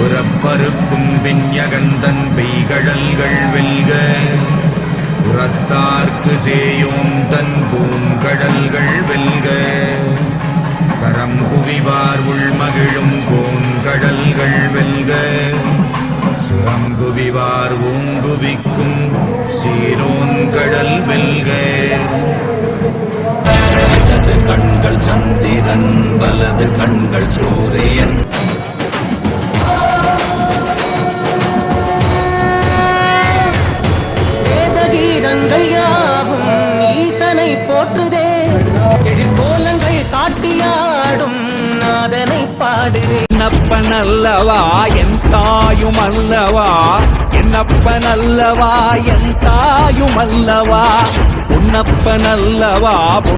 புறப்பருக்கும் விஞ்ஞகந்தன் பெய்கழல்கள் வெல்க. புறத்தார்க்கு சேயோம் தன் பூங்கடல்கள் வெல்க. கரம் குவிவார் உள்மகிழும் கோன்கடல்கள் வெல்க. சிறங்குவிவார் ஓங்குவிக்கும் சீரோன் கடல் வெல்க. கண்கள் சந்திரன் வலது கண்கள் சூரியன். வேதகீதங்கள் ஈசனை போற்றுதே. எழிற்கோலங்கள் காட்டியாடும் நாதனை பாடுதே. என்னப்பன் அல்லவா என் தாயும் அல்லவா? என்னப்பன் அல்லவா என் தாயும் அல்லவா? உன்னப்பன் அல்லவா